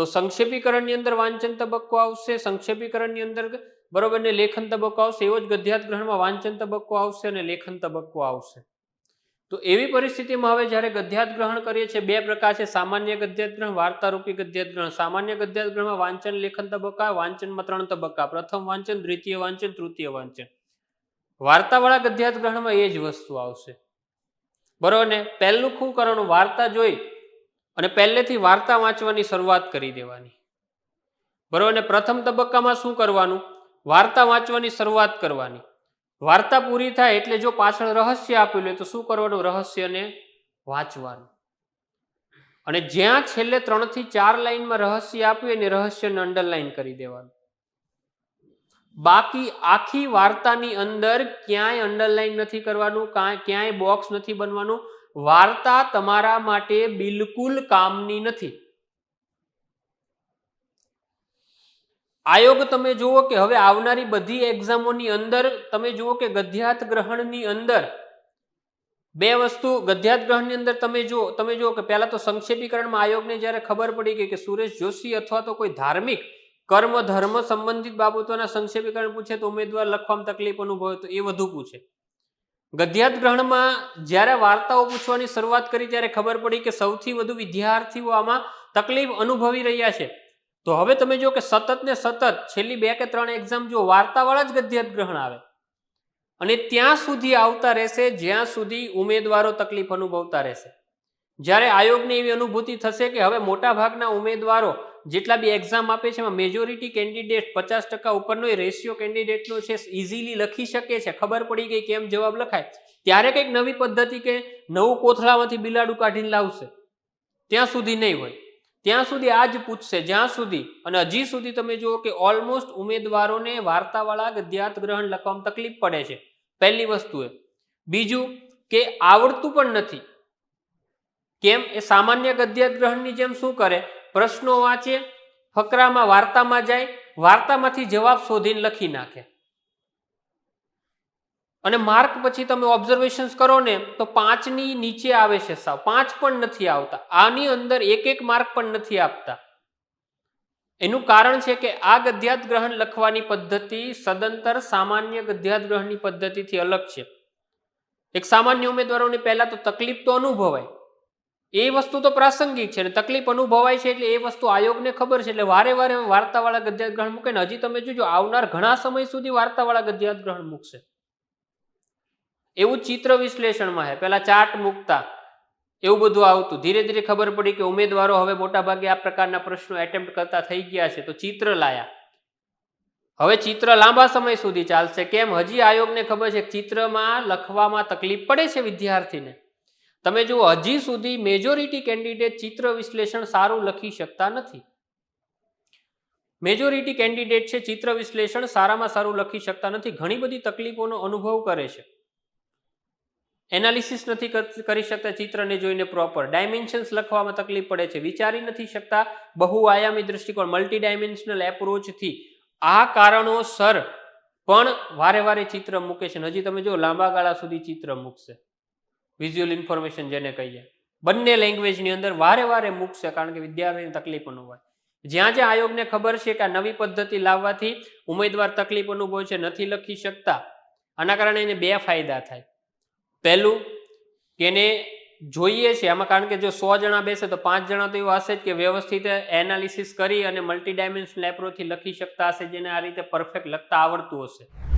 તો સંક્ષેપીકરણની અંદર વાંચન તબક્કો આવશે. સંક્ષેપીકરણની અંદર બરોબર ને લેખન તબક્કો આવશે. એવો જ ગધ્યાત ગ્રહણમાં વાંચન તબક્કો આવશે અને લેખન તબક્કો આવશે. તો એવી પરિસ્થિતિમાં હવે જ્યારે ગધ્યાત ગ્રહણ કરીએ છીએ, બે પ્રકાર છે. સામાન્ય ગધ્યાત ગ્રહણ, વાર્તારૂપી ગધ્યાત ગ્રહણ. સામાન્ય ગધ્યાત ગ્રહણમાં વાંચન, લેખન તબક્કા, વાંચનમાં ત્રણ તબક્કા. પ્રથમ વાંચન, દ્વિતીય વાંચન, તૃતીય વાંચન. વાર્તાવાળા ગધ્યાત ગ્રહણમાં એ જ વસ્તુ આવશે. બરોબર ને? પહેલું શું કરવાનું? વાર્તા જોઈ અને પહેલેથી વાર્તા વાંચવાની શરૂઆત કરી દેવાની. બરોબર ને પ્રથમ તબક્કામાં શું કરવાનું? વાર્તા વાંચવાની શરૂઆત કરવાની. વાર્તા પૂરી થાય એટલે જો પાછળ રહસ્ય આપ્યું હોય તો શું કરવાનું? રહસ્યને વાંચવાનું. અને જ્યાં છેલ્લે ત્રણથી ચાર લાઈનમાં રહસ્ય આપ્યું એને રહસ્યને અંડરલાઈન કરી દેવાનું. બાકી આખી વાર્તાની અંદર ક્યાંય અંડરલાઈન નથી કરવાનું ક્યાંય બોક્સ નથી બનવાનું વાર્તા તમારા માટે બિલકુલ કામની નથી. આયોગ તમે જુઓ કે હવે આવનારી બધી એક્ઝામોની અંદર, તમે જુઓ કે ગદ્યાર્થ ગ્રહણની અંદર, બે વસ્તુ ગધ્યાત ગ્રહણની અંદર તમે જુઓ તમે જુઓ કે પહેલા તો સંક્ષેપીકરણમાં આયોગને જ્યારે ખબર પડી કે સુરેશ જોશી અથવા તો કોઈ ધાર્મિક કર્મ, ધર્મ સંબંધિત બાબતોના સંક્ષેપીકરણ પૂછે તો ઉમેદવાર લખવામાં તકલીફ અનુભવે તો એ વધુ પૂછે. ગદ્યાર્થ ગ્રહણમાં જ્યારે વાર્તાઓ પૂછવાની શરૂઆત કરી, ત્યારે ખબર પડી કે સૌથી વધુ વિદ્યાર્થીઓ આમાં તકલીફ અનુભવી રહ્યા છે. તો હવે તમે જો કે સતત ને સતત છેલ્લી બે કે ત્રણ એક્ઝામ જો વાર્તાવાળા જ ગદ્યાર્થ ગ્રહણ આવે. અને ત્યાં સુધી આવતા રહેશે, જ્યાં સુધી ઉમેદવારો તકલીફ અનુભવતા રહેશે. જ્યારે આયોગને એવી અનુભૂતિ થશે કે હવે મોટાભાગના ઉમેદવારો જેટલા બી એક્ઝામ આપે છે, એમાં મેજોરિટી કેન્ડિડેટ પચાસ ટકા ઉપરનો એ રેશિયો કેન્ડિડેટનો છે ઇઝીલી લખી શકે છે. ખબર પડી ગઈ કેમ જવાબ લખાય. ત્યારે કંઈક નવી પદ્ધતિ કે નવું કોથળામાંથી બિલાડું કાઢીને લાવશે. ત્યાં સુધી નહીં હોય. ત્યાં સુધી આ જ પૂછશે, જ્યાં સુધી. અને હજી સુધી તમે જુઓ કે ઓલમોસ્ટ ઉમેદવારોને વાર્તાવાળા ગદ્યાર્થ ગ્રહણ લખવામાં તકલીફ પડે છે. પહેલી વસ્તુ એ. બીજું કે આવડતું પણ નથી. કેમ? એ સામાન્ય ગદ્યાત ગ્રહણની જેમ શું કરે? પ્રશ્નો વાંચે, ફકરામાં વાર્તામાં જાય, વાર્તામાંથી જવાબ શોધીને લખી નાખે. અને માર્ક પછી તમે ઓબ્ઝર્વેશન્સ કરો ને, તો પાંચની નીચે આવે છે સાવ. પાંચ પણ નથી આવતા. આની અંદર એક એક માર્ક પણ નથી આપતા. એનું કારણ છે કે આ ગદ્યાર્થ ગ્રહણ લખવાની પદ્ધતિ સદંતર સામાન્ય ગદ્યાર્થ ગ્રહણની પદ્ધતિથી અલગ છે. એક સામાન્ય ઉમેદવારોને પહેલા તો તકલીફ તો અનુભવાય. એ વસ્તુ તો પ્રાસંગિક છે અને તકલીફ અનુભવાય છે એટલે એ વસ્તુ આયોગને ખબર છે એટલે વારે વારે વાર્તાવાળા ગદ્યાત ગ્રહણ મૂકે ને હજી તમે જોજો આવનાર ઘણા સમય સુધી વાર્તાવાળા ગદ્યાત ગ્રહણ મૂકશે. એવું ચિત્ર વિશ્લેષણમાં છે. પેલા ચાર્ટ મૂકતા. એવું બધું આવતું. ધીરે ધીરે ખબર પડી કે ઉમેદવારો હવે મોટા ભાગે આ પ્રકારના પ્રશ્નો એટેમ્પ્ટ કરતા થઈ ગયા છે. તો ચિત્ર લાયા. હવે ચિત્ર લાંબા સમય સુધી ચાલશે. કેમ? હજી આયોગને ખબર છે ચિત્રમાં લખવામાં તકલીફ પડે છે વિદ્યાર્થીને. તમે જુઓ, હજી સુધી મેજોરિટી કેન્ડિડેટ ચિત્ર વિશ્લેષણ સારું લખી શકતા નથી. મેજોરિટી કેન્ડિડેટ છે, ચિત્ર વિશ્લેષણ સારામાં સારું લખી શકતા નથી. ઘણી બધી તકલીફોનો અનુભવ કરે છે. એનાલિસિસ નથી કરી શકતા ચિત્રને જોઈને પ્રોપર ડાયમેન્શન્સ લખવામાં તકલીફ પડે છે. વિચારી નથી શકતા બહુઆયામી દૃષ્ટિકોણ મલ્ટી ડાયમેન્શનલ એપ્રોચથી આ કારણોસર પણ વારે વારે ચિત્ર મૂકે છે. હજી તમે જો લાંબા ગાળા સુધી ચિત્ર મૂકશે. વિઝ્યુઅલ ઇન્ફોર્મેશન જેને કહીએ. બંને લેંગ્વેજની અંદર વારે વારે મૂકશે કારણ કે વિદ્યાર્થીને તકલીફ અનુભવાય. જ્યાં જ્યાં આયોગને ખબર છે કે આ નવી પદ્ધતિ લાવવાથી ઉમેદવાર તકલીફ અનુભવે છે, નથી લખી શકતા. આના કારણે એને બે ફાયદા થાય. પહેલું, કે એને જોઈએ છે, આમાં કારણ કે જો સો જણા બેસે તો પાંચ જણા તો એવું હશે જ કે વ્યવસ્થિત એનાલિસિસ કરી અને મલ્ટી ડાયમેન્શનલ એપ્રોચથી લખી શકતા હશે, જેને આ રીતે પરફેક્ટ લખતા આવડતું હશે.